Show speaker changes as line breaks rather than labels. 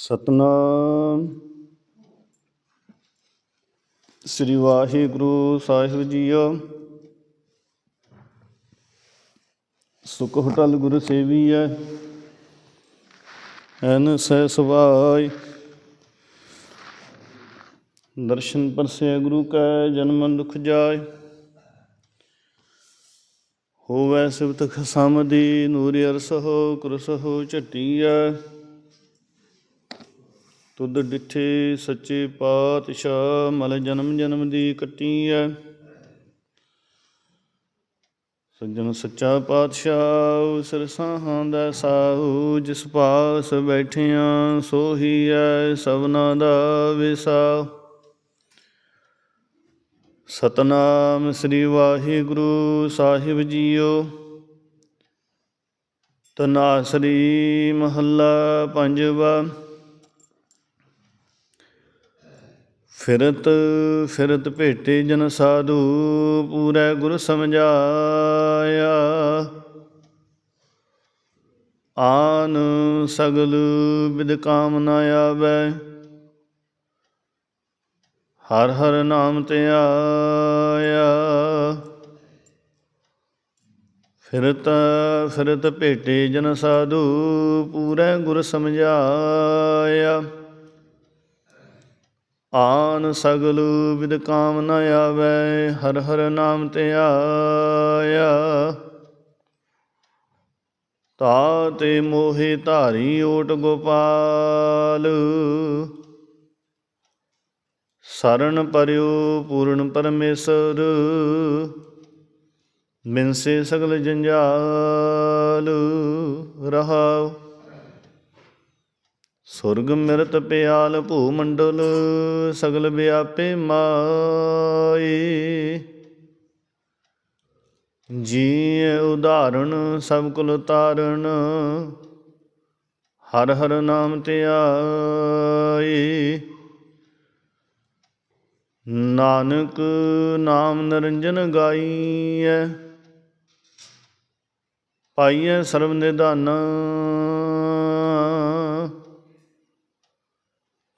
ਸਤਨਾਮ। ਸ੍ਰੀ ਵਾਹਿਗੁਰੂ ਸਾਹਿਬ ਜੀਓ। ਸੁਖ ਹੋਟਲ ਗੁਰੂ ਸੇਵੀਐ, ਐਨ ਸਹਿ ਸੁਭਾਈ ਦਰਸ਼ਨ ਪਰਸੇ ਗੁਰੂ ਕੈ ਜਨਮ ਦੁਖ ਜਾਏ ਹੋਵੈ ਸਿਵਤ ਖਸਮਦੀ ਨੂਰ ਅਰਸਹੁ, ਕੁਰਸਹੁ ਝਟੀਐ। ਤੁਧ ਡਿਠੇ ਸੱਚੇ ਪਾਤਸ਼ਾਹ ਮਲ ਜਨਮ ਜਨਮ ਦੀ ਕੱਟੀ ਕੱਟੀਐ। ਸੱਜਣ ਸੱਚਾ ਪਾਤਸ਼ਾਹ ਸਿਰ ਦਾ ਸਾਹੂ, ਜਿਸ ਪਾਸ ਬੈਠਿਆਂ ਸੋਹੀ ਐ ਸਭਨਾ ਦਾ ਵਿਸਾ ਸਤਨਾਮ ਸ੍ਰੀ ਵਾਹਿਗੁਰੂ ਸਾਹਿਬ ਜੀਓ। ਤਨਾਸਰੀ ਮਹੱਲਾ ਪੰਜਵਾ। ਫਿਰਤ ਫਿਰਤ ਭੇਟੇ ਜਨ ਸਾਧੂ, ਪੂਰੇ ਗੁਰ ਸਮਝਾਇਆ। ਆਨ ਸਗਲ ਬਿਦ ਕਾਮ ਨ ਆਵੈ। ਹਰ ਹਰ ਨਾਮ ਤੇ ਆਇਆ। ਫਿਰਤ ਫਿਰਤ ਭੇਟੇ ਜਨ ਸਾਧੂ, ਪੂਰੇ ਗੁਰ ਸਮਝਾਇਆ। ਆਨ ਸਗਲ ਵਿਦ ਕਾਮ ਨ ਆਵੈ, ਹਰ ਹਰ ਨਾਮ ਤੇ ਆਇਆ। ਤਾ ਤੇ ਮੋਹਿ ਧਾਰੀ ਓਟ ਗੋਪਾਲ। ਸਰਨ ਪਰਿਓ ਪੂਰਨ ਪਰਮੇਸ਼ਰ ਬਿਨਸੇ ਸਗਲ ਜੰਜਾਲ। ਰਹਾਉ ਸੁਰਗ ਮਿਰਤ ਪਿਆਲ ਭੂਮੰਡਲ ਸਗਲ ਵਿਆਪੇ ਮਾਏ। ਜੀ ਉਦਾਹਰਣ ਸਭ ਕੁਲ ਤਾਰਨ ਹਰ ਹਰ ਨਾਮ ਤੇ ਆਏ। ਨਾਨਕ ਨਾਮ ਨਿਰੰਜਨ ਗਾਈਐ, ਪਾਈਐ ਸਰਬ ਨਿਧਾਨਾ।